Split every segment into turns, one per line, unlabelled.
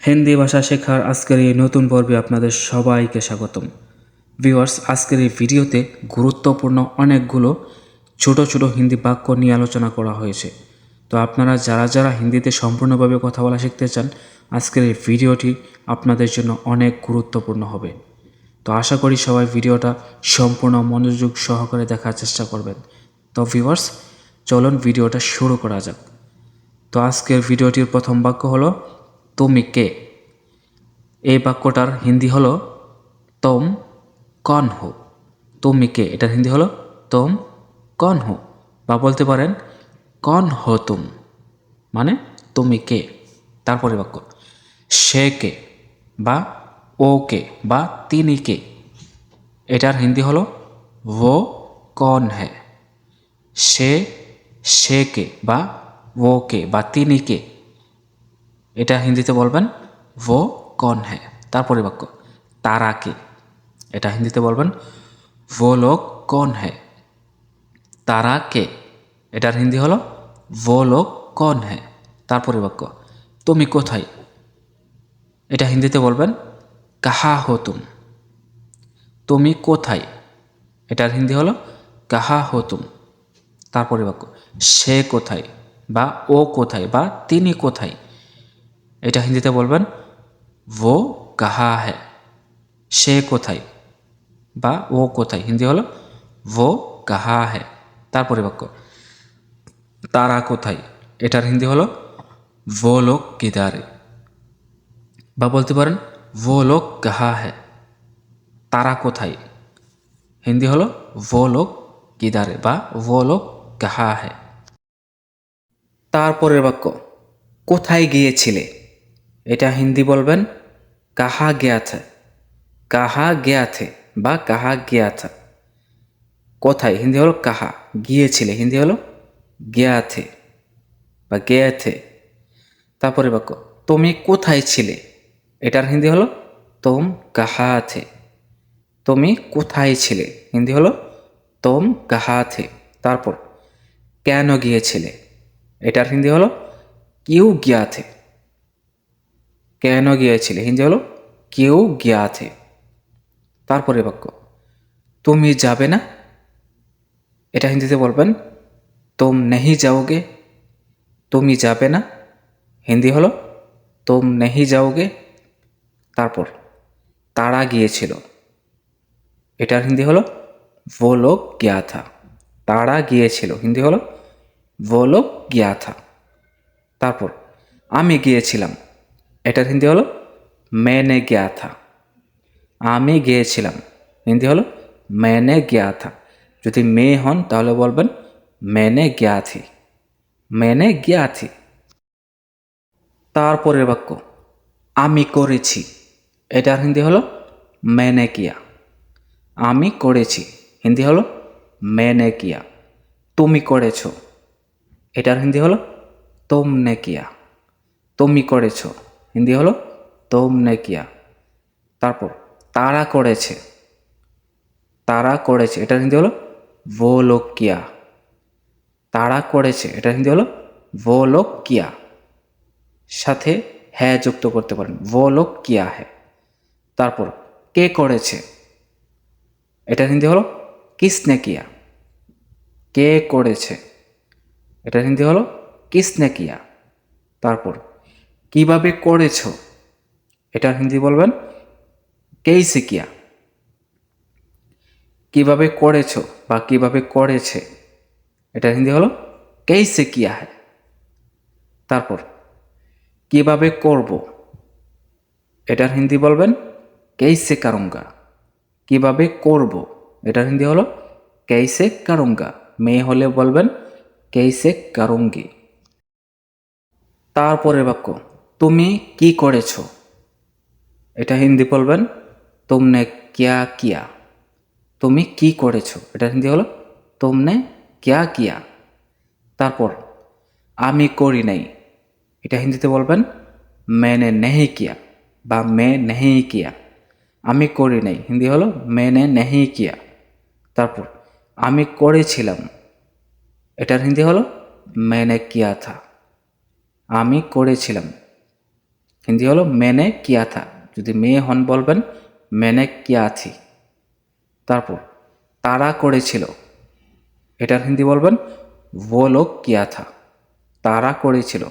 হিন্দি ভাষা শেখার আজকের এই নতুন পর্বে আপনাদের সবাইকে স্বাগতম। ভিউয়ার্স, আজকের এই ভিডিওতে গুরুত্বপূর্ণ অনেকগুলো ছোট ছোট হিন্দি বাক্য নিয়ে আলোচনা করা হয়েছে। তো আপনারা যারা যারা হিন্দিতে সম্পূর্ণভাবে কথা বলা শিখতে চান, আজকের এই ভিডিওটি আপনাদের জন্য অনেক গুরুত্বপূর্ণ হবে। তো আশা করি সবাই ভিডিওটা সম্পূর্ণ মনোযোগ সহকারে দেখার চেষ্টা করবেন। তো ভিউয়ার্স, চলুন ভিডিওটা শুরু করা যাক। তো আজকের ভিডিওটির প্রথম বাক্য হলো তুমি কে? এই বাক্যটার হিন্দি হলো তোম কন হো। তুমি কে? এটার হিন্দি হলো তোম কন হো। বা বলতে পারেন, কন হো তুম। মানে তুমি কে? তারপরে বাক্য, সে কে? বা ও কে? বা তিনি কে? এটার হিন্দি হলো ও কন হ্যায় সে সে কে? বা ও কে? বা তিনি কে? এটা হিন্দিতে বলবেন ও কন হ্যাঁ তারপরে বাক্য তারা কে? এটা হিন্দিতে বলবেন ও লোক কন হ্যাঁ তারা কে? এটার হিন্দি হলো ও লোক কন হ্যাঁ তারপরে বাক্য তুমি কোথায়? এটা হিন্দিতে বলবেন, কাহা হো তুম তুমি কোথায়? এটার হিন্দি হলো, কাহা হো তুম তারপরে বাক্য সে কোথায়? বা ও কোথায়? বা তিনি কোথায়? এটা হিন্দিতে বলবেন, ও কাহা হ্যায়? সে কোথায়? বা ও কোথায়? হিন্দি হলো, ও কাহা হ্যায়? তারপরে বাক্য তারা কোথায়? এটার হিন্দি হলো, ও লোক কিদারে? বা বলতে পারেন, ও লোক কাহা হ্যায়? তারা কোথায়? হিন্দি হলো, ও লোক কিদারে? বা ও লোক কাহা হ্যায়? তারপরের বাক্য, কোথায় গিয়েছিলে? এটা হিন্দি বলবেন, কাহা গেয়া থে কাহা গেয়া থে বা কাহা গেয়াথা। কোথায়? হিন্দি হলো কাহা, গিয়েছিলে। হিন্দি হলো গেয়া থে বা গেয়া থে তারপরে বাক্য, তুমি কোথায় ছিলে? এটার হিন্দি হলো, তোম কাহা থে তুমি কোথায় ছিলে? হিন্দি হলো, তোম কাহা থে তারপর, কেন গিয়েছিলে? এটার হিন্দি হলো, কিউ গিয়া থে কেন গিয়েছিলে? হিন্দি হলো কেউ গিয়াছে। তারপরে বাক্য, তুমি যাবে না? এটা হিন্দিতে বলবেন, তোম নেহি যাওগে, তুমি যাবে না? হিন্দি হলো, তোম নেহি যাওগে। তারপর, তারা গিয়েছিল। এটার হিন্দি হলো ভোলোক গিয়াথা তারা গিয়েছিল। হিন্দি হলো ভোলোক গিয়াথা তারপর, আমি গিয়েছিলাম। এটার হিন্দি হলো মেনে গিয়া থা। আমি গিয়েছিলাম। হিন্দি হলো মেনে গিয়া থা। যদি মেয়ে হন তাহলে বলবেন মেনে গিয়া থি। মেনে গিয়া থি। তারপরের বাক্য, আমি করেছি। এটার হিন্দি হলো মেনে কিয়া আমি করেছি। হিন্দি হলো মেনে কিয়া তুমি করেছ। এটার হিন্দি হলো তোমনে কিয়া তুমি করেছ। হিন্দি হলো তোম নেকিয়া তারপর তারা করেছে। তারা করেছে এটা হিন্দি হলো ভো লোক কিয়া তারা করেছে এটা হিন্দি হলো ভো লোক কিয়া সাথে হ্যাঁ যুক্ত করতে পারেন ভো লোক কিয়া হ্যাঁ তারপর কে করেছে এটা হিন্দি হলো কিসনে কিয়া। কে করেছে এটা হিন্দি হলো কিসনে কিয়া। তারপর কীভাবে করেছ? এটা হিন্দি বলবেন? কেইসে কিয়া কীভাবে করেছ বা কীভাবে করেছে? এটা হিন্দি হলো কেইসে কিয়া হ্যায় তারপর, কীভাবে করব? এটার হিন্দি বলবেন কেইসে কারঙ্গা কীভাবে করব? এটার হিন্দি হলো কেইসে কারঙ্গা মেয়ে হলে বলবেন কেইসে কারুঙ্গি তারপরের বাক্য তুমি কি করেছ? এটা হিন্দি বলবেন, তুমনে কিয়া কিয়া? তুমি কি করেছ? এটা হিন্দি হলো, তুমনে কিয়া কিয়া? তারপর, আমি করি নাই। এটা হিন্দিতে বলবেন, মেনে নেহি কিয়া বা মে নেহি কিয়া। আমি করি নাই। হিন্দি হলো, মেনে নেহি কিয়া। তারপর, আমি করেছিলাম। এটার হিন্দি হলো, মেনে কিয়া থা। আমি করেছিলাম। হিন্দি হলো মেনে কিয়া থা। যদি মেয়ে হন বলবেন, মেনে কিয়া আছি তারপর, তারা করেছিল। এটার হিন্দি বলবেন, ও লোক কিয়া থা। তারা করেছিল।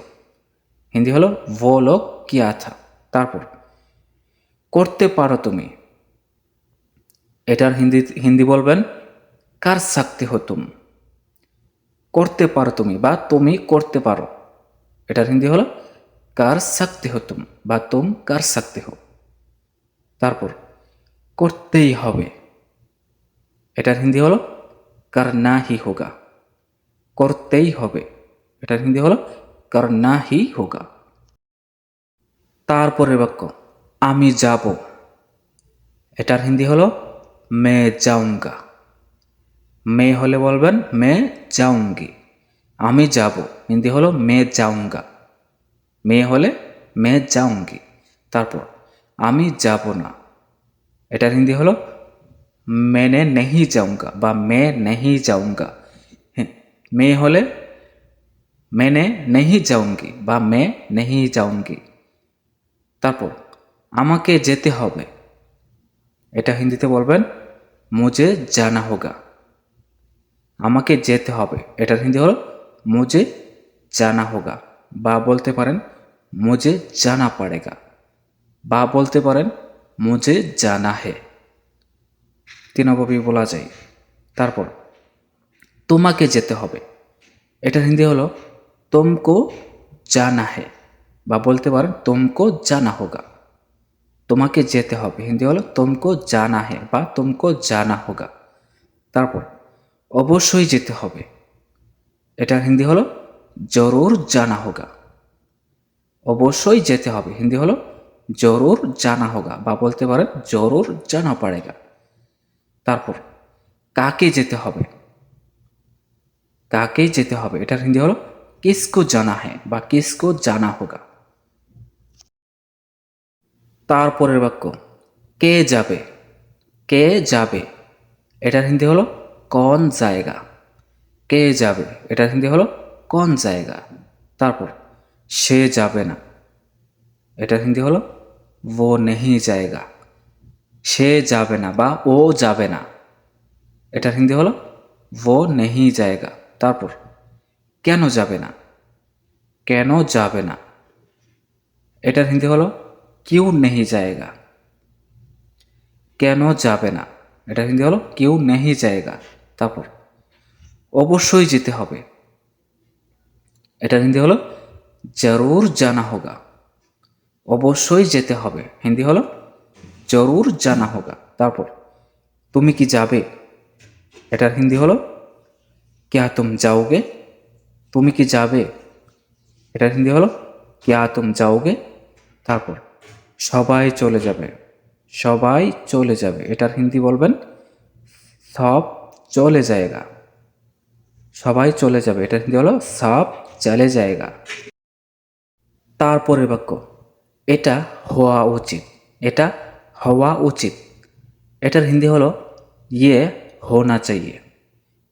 হিন্দি হলো, ও লোক কিয়া থা। তারপর, করতে পারো তুমি। এটার হিন্দি হিন্দি বলবেন, কার শক্তি হো তুম? করতে পারো তুমি বা তুমি করতে পারো। এটার হিন্দি হলো কার সাকতে হো তুম বা তুম কার সাকতে হো তারপর, করতেই হবে। এটার হিন্দি হলো কার না হি হোগা। করতেই হবে। এটার হিন্দি হলো কার না হি হোগা। তারপরের বাক্য, আমি যাব। এটার হিন্দি হলো মে যাউঙ্গা মে হলে বলবেন মে যাউঙ্গি আমি যাব। হিন্দি হলো মে যাউঙ্গা মেয়ে হলে মেয়ে যাওঙ্গি। তারপর, আমি যাব না। এটার হিন্দি হলো, মেনে নেহি যাউঙ্গা বা মে নেহি যাউঙ্গা হ্যাঁ, মেয়ে হলে মেনে নেহি যাউঙ্গি বা মে নেহি যাউঙ্গি তারপর, আমাকে যেতে হবে। এটা হিন্দিতে বলবেন মুজে জানা হোগা। আমাকে যেতে হবে। এটার হিন্দি হলো মুজে জানা হোগা। বা বলতে পারেন মুজে জানা পড়েগা। বা বলতে পারেন মুজে জানা হে। তিনভাবে বলা যায়। তারপর, তোমাকে যেতে হবে। এটার হিন্দি হলো, তোমকো জানা হে। বা বলতে পারেন, তোমকো জানা হোগা। তোমাকে যেতে হবে। হিন্দি হলো, তোমকো জানা হে বা তোমকো জানা হোগা। তারপর, অবশ্যই যেতে হবে। এটা হিন্দি হলো জরুর জানা হোগা। অবশ্যই যেতে হবে। হিন্দি হলো জরুর জানা হোগা বা বলতে পারেন জরুর জানা পড়েগা। তারপর, কাকে যেতে হবে? কাকে যেতে হবে? এটার হিন্দি হলো কিসকো জানা হ্যাঁ বা কিসকো জানা হোগা। তারপরের বাক্য, কে যাবে? কে যাবে? এটার হিন্দি হলো কোন জায়গা কে যাবে? এটার হিন্দি হলো কোন জায়গা? তারপর, সে যাবে না। এটার হিন্দি হলো, ও নেহি জায়গা। সে যাবে না বা ও যাবে না। এটার হিন্দি হলো, ও নেহি জায়গা। তারপর, কেন যাবে না? কেন যাবে না? এটার হিন্দি হলো, কিউ নেহি জায়গা? কেন যাবে না? এটা হিন্দি হলো, কিউ নেহি জায়গা। তারপর, অবশ্যই যেতে হবে। এটার হিন্দি হলো, জরুর জানা হোগা। অবশ্যই যেতে হবে। হিন্দি হলো, জরুর জানা হোগা। তারপর, তুমি কি যাবে? এটার হিন্দি হলো, ক্যা তুম যাওগে? তুমি কি যাবে? এটার হিন্দি হলো, ক্যা তুম যাওগে? তারপর, সবাই চলে যাবে। সবাই চলে যাবে। এটার হিন্দি বলবেন, সব চলে যায়গা। সবাই চলে যাবে। এটার হিন্দি হলো, সব চলে যায়গা। তারপরের বাক্য, এটা হওয়া উচিত। এটা হওয়া উচিত। এটার হিন্দি হলো ইয়ে হোনা চাইয়ে।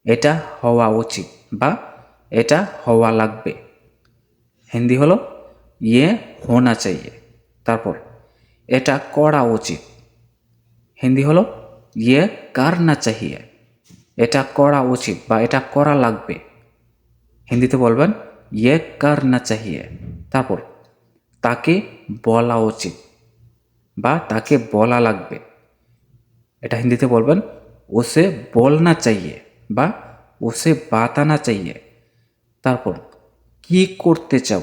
এটা হওয়া উচিত বা এটা হওয়া লাগবে। হিন্দি হলো ইয়ে হোনা চাইয়ে। তারপর, এটা করা উচিত। হিন্দি হলো ইয়ে কারনা চাহিয়ে এটা করা উচিত বা এটা করা লাগবে। হিন্দিতে বলবেন ইয়ে কারনা চাহিয়ে। তারপর, তাকে বলা উচিত বা তাকে বলা লাগবে। এটা হিন্দিতে বলবেন, ওসে বলনা চাইয়ে বা ওসে বাতানা চাইয়ে। তারপর, কি করতে চাও?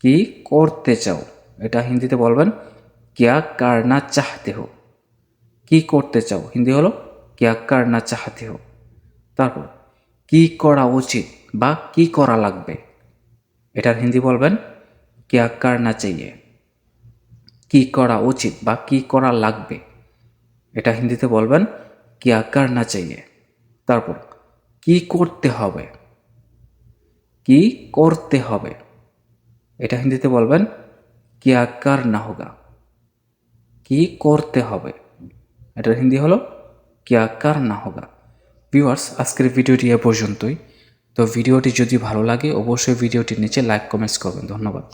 কি করতে চাও? এটা হিন্দিতে বলবেন, ক্যা কারনা চাহতে হো? কি করতে চাও? হিন্দি হলো, ক্যা কারনা চাহতে হো? তারপর, কি করা উচিত? বা কি করা লাগবে? এটার হিন্দি বলবেন, ক্যা কারনা চাইয়ে? কি করা উচিত বা কি করা লাগবে? এটা হিন্দিতে বলবেন, ক্যা কারনা চাইয়ে? তারপর, কি করতে হবে? কি করতে হবে? এটা হিন্দিতে বলবেন, ক্যা কারনা হোগা? কি করতে হবে? এটার হিন্দি হলো, ক্যা কারনা হোগা? ভিউয়ার্স, আজকের ভিডিওটি এ পর্যন্তই। তো ভিডিওটি যদি ভালো লাগে অবশ্যই ভিডিওটির নিচে লাইক কমেন্টস করবেন। ধন্যবাদ।